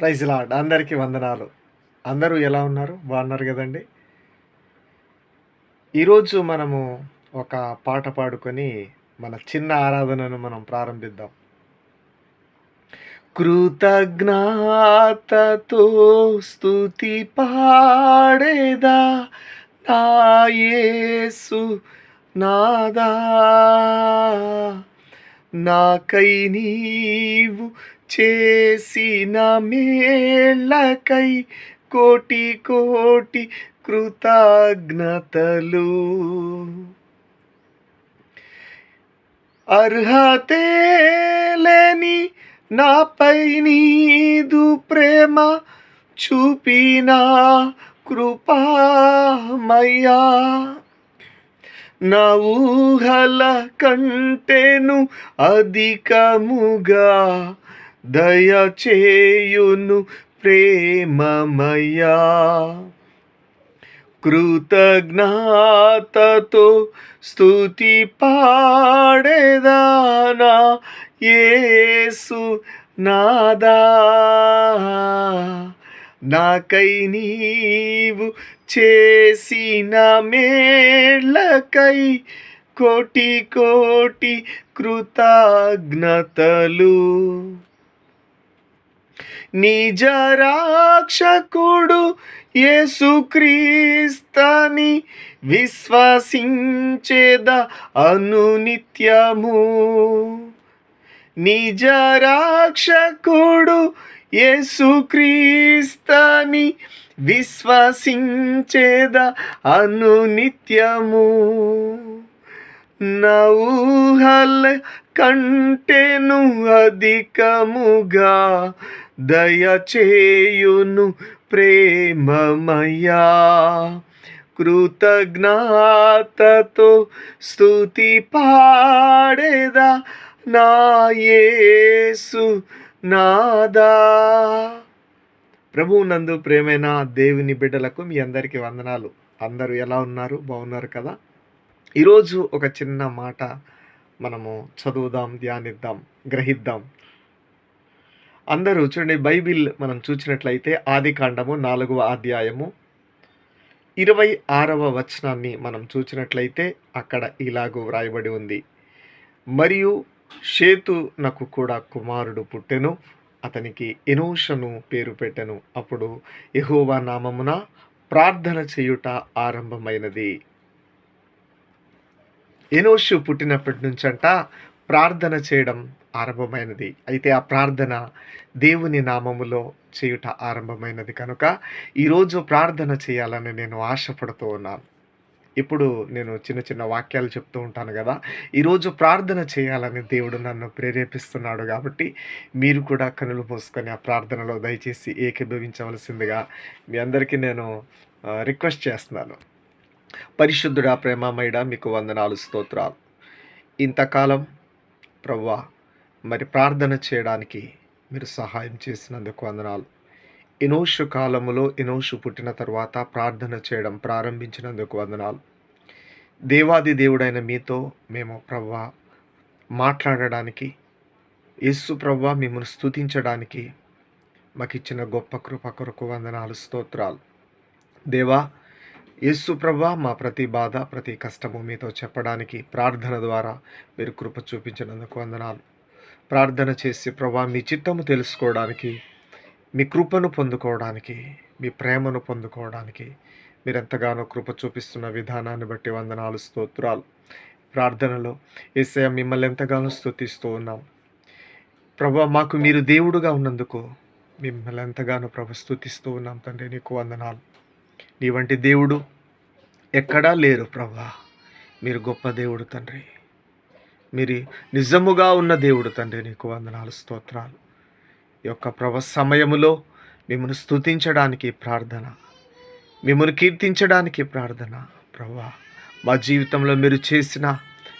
Praise lord అందరికీ వందనాలు. అందరూ ఎలా ఉన్నారు? బాగున్నారు కదండి. ఈరోజు మనము ఒక పాట పాడుకొని మన చిన్న ఆరాధనను మనం ప్రారంభిద్దాం. కృతజ్ఞాతతో స్థుతి పాడేదా నాయేసు నాదా? నాకై నీవు చేసిన మేళ్ళకై కోటి కోటి కృతజ్ఞతలు. అర్హతే లేని నాపై నీదు ప్రేమ చూపిన కృపామయ్యా. నా ఊహల కంటేను అధికముగా దయచేయును ప్రేమమయ్యా. కృతజ్ఞాతతో స్తుతి పాడేదానా యేసు నాదా. నాకై నీవు చేసిన మేళ్ళకై కోటి కోటి కృతజ్ఞతలు. నిజరాక్షకుడు యేసుక్రీస్తని విశ్వసించేద అనునిత్యము? నిజరాక్షకుడు యేసుక్రీస్తని విశ్వసించేద అనునిత్యము? నౌహల్ కంటేను అధికముగా దయచేయును ప్రేమమయ్యా. కృతజ్ఞాతతో స్తుతి పాడేదా నాయేసు నాదా. ప్రభువు నందు ప్రేమైన దేవుని బిడ్డలకు మీ అందరికీ వందనాలు. అందరూ ఎలా ఉన్నారు? బాగున్నారు కదా? ఈరోజు ఒక చిన్న మాట మనము చదువుదాం ధ్యానిద్దాం గ్రహిద్దాం. అందరూ చూడండి బైబిల్ మనం చూసినట్లయితే ఆది కాండము నాలుగవ అధ్యాయము ఇరవై ఆరవ వచనాన్ని మనం చూసినట్లయితే అక్కడ ఇలాగూ వ్రాయబడి ఉంది. మరియు షేతు నాకు కూడా కుమారుడు పుట్టెను అతనికి ఎనోషను పేరు పెట్టెను. అప్పుడు ఎహోవా నామమున ప్రార్థన చేయుట ఆరంభమైనది. ఎనోషు పుట్టినప్పటి నుంచంట ప్రార్థన చేయడం ఆరంభమైనది. అయితే ఆ ప్రార్థన దేవుని నామములో చేయుట ఆరంభమైనది కనుక ఈరోజు ప్రార్థన చేయాలని నేను ఆశపడుతూ ఉన్నాను. ఇప్పుడు నేను చిన్న చిన్న వాక్యాలు చెప్తూ ఉంటాను కదా ఈరోజు ప్రార్థన చేయాలని దేవుడు నన్ను ప్రేరేపిస్తున్నాడు కాబట్టి మీరు కూడా కనులు మూసుకొని ఆ ప్రార్థనలో దయచేసి ఏకీభవించవలసిందిగా మీ అందరికీ నేను రిక్వెస్ట్ చేస్తున్నాను. పరిశుద్ధుడా ప్రేమమయుడా మీకు వందనాలు స్తోత్రాలు. ఇంతకాలం ప్రవ్వా మరి ప్రార్థన చేయడానికి మీరు సహాయం చేసినందుకు వందనాలు. ఇనోషు కాలంలో ఇనోషు పుట్టిన తర్వాత ప్రార్థన చేయడం ప్రారంభించినందుకు వందనాలు. దేవాది దేవుడైన మీతో మేము ప్రవ్వ మాట్లాడడానికి యేసు ప్రవ్వ మిమ్మల్ని స్తుతించడానికి మాకు ఇచ్చిన గొప్ప కృప కొరకు వందనాలు స్తోత్రాలు. దేవా యేసు ప్రవ్వ మా ప్రతి బాధ ప్రతి కష్టము మీతో చెప్పడానికి ప్రార్థన ద్వారా మీరు కృప చూపించినందుకు వందనాలు. ప్రార్థన చేసి ప్రభా మీ చిత్తము తెలుసుకోవడానికి మీ కృపను పొందుకోవడానికి మీ ప్రేమను పొందుకోవడానికి మీరు ఎంతగానో కృప చూపిస్తున్న విధానాన్ని బట్టి వందనాలు స్తోత్రాలు. ప్రార్థనలో ఏసయ మిమ్మల్ని ఎంతగానో స్థుతిస్తూ ఉన్నాం. ప్రభా మాకు మీరు దేవుడుగా ఉన్నందుకు మిమ్మల్ని ఎంతగానో ప్రభు స్థుతిస్తూ ఉన్నాం తండ్రి నీకు వందనాలు. నీ వంటి దేవుడు ఎక్కడా లేరు ప్రభా. మీరు గొప్ప దేవుడు తండ్రి. మీరు నిజముగా ఉన్న దేవుడు తండ్రి నీకు వందనాలు స్తోత్రాలు. ఈ యొక్క ప్రభ సమయములో మిమ్మల్ని స్తుతించడానికి ప్రార్థన మిమ్మల్ని కీర్తించడానికి ప్రార్థన ప్రభా. మా జీవితంలో మీరు చేసిన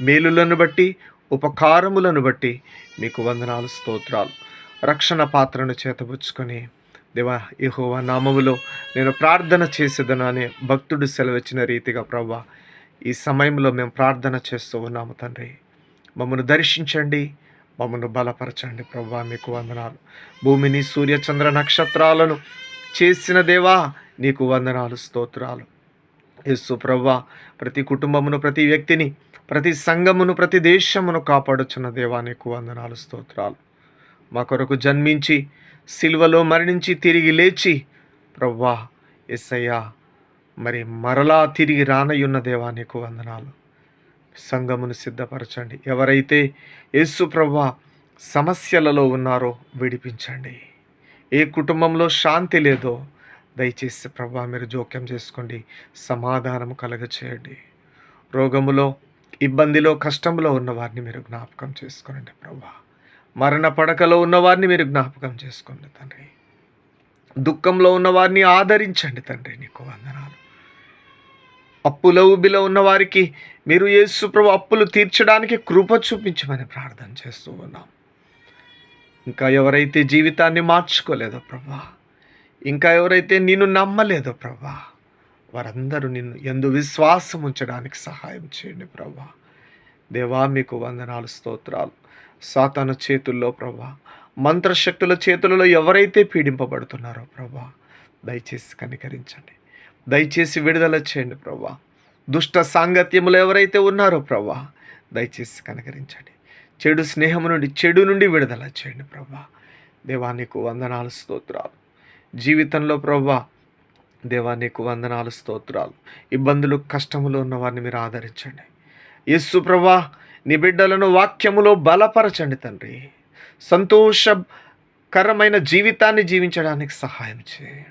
మేలులను బట్టి ఉపకారములను బట్టి మీకు వందనాలు స్తోత్రాలు. రక్షణ పాత్రను చేతబుచ్చుకొని దేవా యెహోవా నామములో నేను ప్రార్థన చేసేదను అనే భక్తుడు సెలవిచ్చిన రీతిగా ప్రభా ఈ సమయంలో మేము ప్రార్థన చేస్తూ ఉన్నాము తండ్రి. మమ్మను దర్శించండి మమ్మను బలపరచండి. ప్రభా మీకు వందనాలు. భూమిని సూర్యచంద్ర నక్షత్రాలను చేసిన దేవా నీకు వందనాలు స్తోత్రాలు. యేసు ప్రభా ప్రతి కుటుంబమును ప్రతి వ్యక్తిని ప్రతి సంఘమును ప్రతి దేశమును కాపాడుచున్న దేవా నీకు వందనాలు స్తోత్రాలు. మా కొరకు జన్మించి సిల్వలో మరణించి తిరిగి లేచి ప్రవ్వా ఎస్సయ్యా మరి మరలా తిరిగి రానయ్యున్న దేవా నీకు వందనాలు. సంఘమును సిద్ధపరచండి. ఎవరైతే యేసు ప్రవ్వా సమస్యలలో ఉన్నారో విడిపించండి. ఏ కుటుంబంలో శాంతి లేదో దయచేసి ప్రభా మీరు జోక్యం చేసుకోండి. సమాధానం కలగచేయండి. రోగములో ఇబ్బందిలో కష్టంలో ఉన్నవారిని మీరు జ్ఞాపకం చేసుకోనండి ప్రభా. మరణ పడకలో ఉన్నవారిని మీరు జ్ఞాపకం చేసుకోండి తండ్రి. దుఃఖంలో ఉన్నవారిని ఆదరించండి తండ్రి. నీకు వందనాలు. అప్పుల ఊబిలో ఉన్నవారికి మీరు యేసు ప్రభు అప్పులు తీర్చడానికి కృప చూపించమని ప్రార్థన చేస్తూ ఉన్నాం. ఇంకా ఎవరైతే జీవితాన్ని మార్చుకోలేదో ప్రభా ఇంకా ఎవరైతే నిన్ను నమ్మలేదో ప్రభా వారందరూ నిన్ను ఎందు విశ్వాసం ఉంచడానికి సహాయం చేయండి ప్రభా. దేవా మీకు వందనాలు స్తోత్రాలు. సాతాను చేతుల్లో ప్రభా మంత్రశక్తుల చేతులలో ఎవరైతే పీడింపబడుతున్నారో ప్రభా దయచేసి కనికరించండి. దయచేసి విడుదల చేయండి ప్రభా దుష్ట సాంగత్యములు ఎవరైతే ఉన్నారో ప్రభా దయచేసి కనికరించండి. చెడు స్నేహము నుండి చెడు నుండి విడుదల చేయండి ప్రభా దేవా నీకు వందనాలు స్తోత్రాలు. జీవితంలో ప్రభా దేవా నీకు వందనాలు స్తోత్రాలు. ఇబ్బందులు కష్టములు ఉన్న వారిని మీరు ఆదరించండి. యస్సు ప్రభా నీ బిడ్డలను వాక్యములో బలపరచండి తండ్రి. సంతోషకరమైన జీవితాన్ని జీవించడానికి సహాయం చేయండి.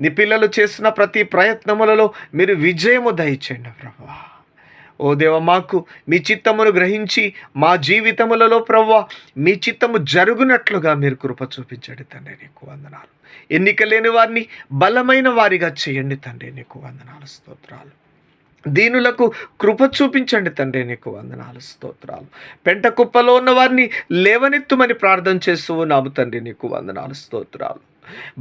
నీ పిల్లలు చేసిన ప్రతి ప్రయత్నములలో మీరు విజయము దయచేయండి ప్రభా ఓ దేవ మాకు మీ చిత్తమును గ్రహించి మా జీవితములలో ప్రవ్వా మీ చిత్తము జరుగునట్లుగా మీరు కృప చూపించండి తండ్రి నీకు వందనాలు. ఎన్నిక లేని వారిని బలమైన వారిగా చేయండి తండ్రి నీకు వందనాలు స్తోత్రాలు. దీనులకు కృప చూపించండి తండ్రి నీకు వందనాలు స్తోత్రాలు. పెంట కుప్పలో ఉన్న వారిని లేవనెత్తుమని ప్రార్థన చేస్తూ నాము తండ్రి నీకు వందనాలు స్తోత్రాలు.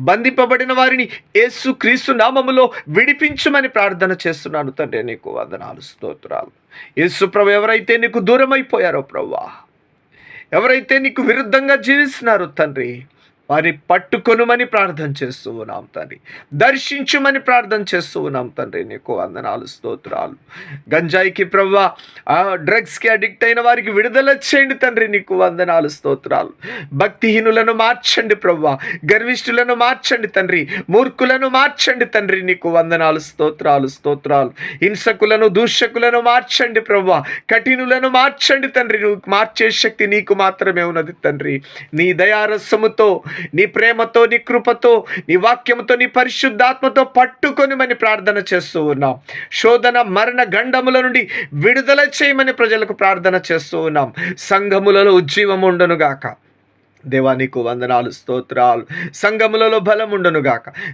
బంధింపబడిన వారిని యేసు క్రీస్తు నామములో విడిపించమని ప్రార్థన చేస్తున్నాను తండ్రి నీకు వందనాలు స్తోత్రాలు. యేసు ప్రభు ఎవరైతే నీకు దూరం అయిపోయారో ప్రవ్వా ఎవరైతే నీకు విరుద్ధంగా జీవిస్తున్నారో తండ్రి వారిని పట్టుకొనుమని ప్రార్థన చేస్తూ ఉన్నాం తండ్రి. దర్శించుమని ప్రార్థన చేస్తూ ఉన్నాం తండ్రి. నీకు వందనాలు స్తోత్రాలు. గంజాయికి ప్రవ్వ డ్రగ్స్కి అడిక్ట్ అయిన వారికి విడుదల చేయండి తండ్రి. నీకు వందనాలు స్తోత్రాలు. భక్తిహీనులను మార్చండి ప్రవ్వ. గర్విష్ఠులను మార్చండి తండ్రి. మూర్ఖులను మార్చండి తండ్రి. నీకు వందనాలు స్తోత్రాలు స్తోత్రాలు. హింసకులను దూషకులను మార్చండి ప్రవ్వ. కఠినులను మార్చండి తండ్రి. నువ్వు మార్చే శక్తి నీకు మాత్రమే ఉన్నది తండ్రి. నీ దయారసముతో నీ ప్రేమతో నీ కృపతో నీ వాక్యముతో నీ పరిశుద్ధాత్మతో పట్టుకొని మని ప్రార్థన చేస్తూ ఉన్నాం. శోధన మరణ గండముల నుండి విడుదల చేయమని ప్రజలకు ప్రార్థన చేస్తూ ఉన్నాం. సంఘములలో ఉజ్జీవం ఉండునుగాక. దేవా నీకు వందనాలు స్తోత్రాలు. సంఘములలో బలం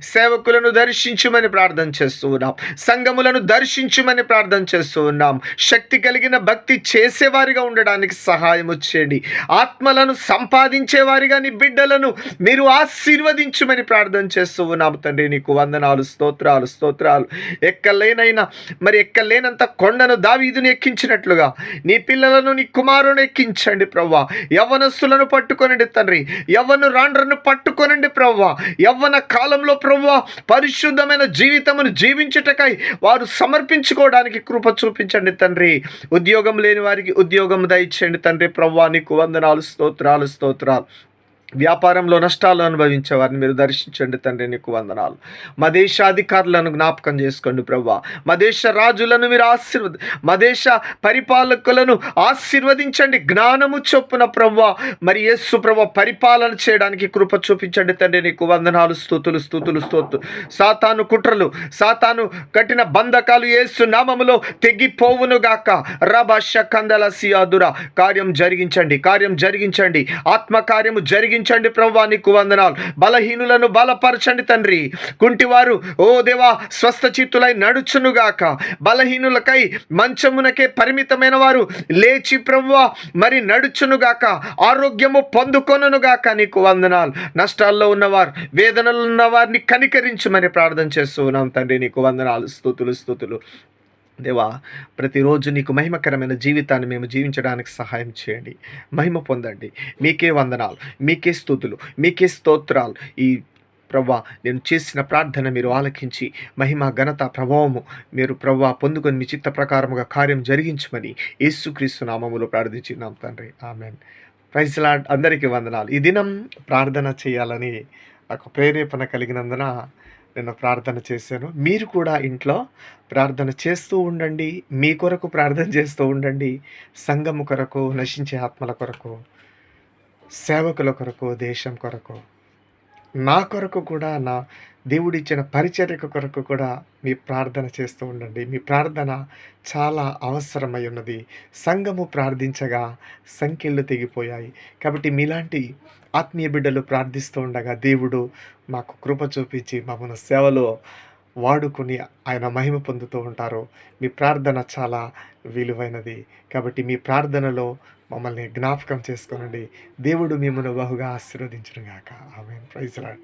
సేవకులను దర్శించుమని ప్రార్థన చేస్తూ ఉన్నాం. సంఘములను దర్శించుమని ప్రార్థన చేస్తూ ఉన్నాం. శక్తి కలిగిన భక్తి చేసేవారిగా ఉండడానికి సహాయం చేయండి. ఆత్మలను సంపాదించేవారిగా నీ బిడ్డలను మీరు ఆశీర్వదించుమని ప్రార్థన చేస్తూ ఉన్నాం. తండ్రి నీకు వందనాలు స్తోత్రాలు స్తోత్రాలు. ఎక్కలేనైనా మరి ఎక్కలేనంత కొండను దావీదుని ఎక్కించినట్లుగా నీ పిల్లలను నీ కుమారుని ఎక్కించండి ప్రవ్వా. యవనస్తులను పట్టుకొనండి తండ్రి యవ్వను రాండ్రను పట్టుకొనండి ప్రవ్వ. యవ్వన కాలంలో ప్రవ్వ పరిశుద్ధమైన జీవితమును జీవించుటకై వారు సమర్పించుకోవడానికి కృప చూపించండి తండ్రి. ఉద్యోగం లేని వారికి ఉద్యోగం దయచేయండి తండ్రి ప్రవ్వా నీకు వందనాలు స్తోత్రాలు స్తోత్రాలు. వ్యాపారంలో నష్టాలు అనుభవించే వారిని మీరు దర్శించండి తండ్రి నీకు వందనాలు. మా దేశ అధికారులను జ్ఞాపకం చేసుకోండి ప్రవ్వా. మా దేశ రాజులను మీరు ఆశీర్వద మా దేశ పరిపాలకులను ఆశీర్వదించండి. జ్ఞానము చొప్పున ప్రవ్వా. మరి యేసు ప్రభ పరిపాలన చేయడానికి కృప చూపించండి తండ్రి నీకు వందనాలు. స్థుతులు స్థుతులు స్తోతు సాతాను కుట్రలు సాతాను కట్టిన బంధకాలు యేసు నామములో తెగిపోవునుగాక రభ కందల సియాదుర. కార్యం జరిగించండి కార్యం జరిగించండి. ఆత్మకార్యము కార్యము జరిగించండి ప్రభా నీకు వందనాలు. బలహీనులను బలపరచండి తండ్రి. కుంటివారు ఓ దేవా స్వస్థ చిత్తులై నడుచునుగాక. బలహీనులకై మంచమునకే పరిమితమైన వారు లేచి ప్రభువ మరి నడుచునుగాక. ఆరోగ్యము పొందుకొనుగాక నీకు వందనాలు. నష్టాల్లో ఉన్నవారు వేదనలు ఉన్న వారిని కనికరించమని ప్రార్థన చేస్తూ ఉన్నాం తండ్రి. నీకు వందనాలు. స్థుతులు స్థుతులు. దేవా ప్రతిరోజు నీకు మహిమకరమైన జీవితాన్ని మేము జీవించడానికి సహాయం చేయండి. మహిమ పొందండి. మీకే వందనాలు మీకే స్థుతులు మీకే స్తోత్రాలు. ఈ ప్రభా నేను చేసిన ప్రార్థన మీరు ఆలకించి మహిమ ఘనత ప్రభావము మీరు ప్రభా పొందుకొని మీ చిత్త ప్రకారముగా కార్యం జరిగించమని యేసుక్రీస్తు నామములో ప్రార్థించినాం తండ్రి. ఆమెన్. ప్రైజ్ లాడ్ అందరికీ వందనాలు. ఈ దినం ప్రార్థన చేయాలని నాకు ప్రేరేపణ కలిగినందున నేను ప్రార్థన చేశాను. మీరు కూడా ఇంట్లో ప్రార్థన చేస్తూ ఉండండి. మీ కొరకు ప్రార్థన చేస్తూ ఉండండి. సంఘము కొరకు నశించే ఆత్మల కొరకు సేవకుల కొరకు దేశం కొరకు. నా కొరకు కూడా నా దేవుడిచ్చిన పరిచర్యకు కొరకు కూడా మీ ప్రార్థన చేస్తూ ఉండండి. మీ ప్రార్థన చాలా అవసరమై ఉన్నది. సంఘము ప్రార్థించగా సంఖ్యలు తెగిపోయాయి. కాబట్టి మీలాంటి ఆత్మీయ బిడ్డలు ప్రార్థిస్తూ ఉండగా దేవుడు మాకు కృప చూపించి మమ్మల్ని సేవలో వాడుకొని ఆయన మహిమ పొందుతూ ఉంటారు. మీ ప్రార్థన చాలా విలువైనది. కాబట్టి మీ ప్రార్థనలో మమ్మల్ని జ్ఞాపకం చేసుకోనండి. దేవుడు మిమ్మల్ని బహుగా ఆశీర్వదించును గాక. ఆమె ప్రైజ్ లాడ్.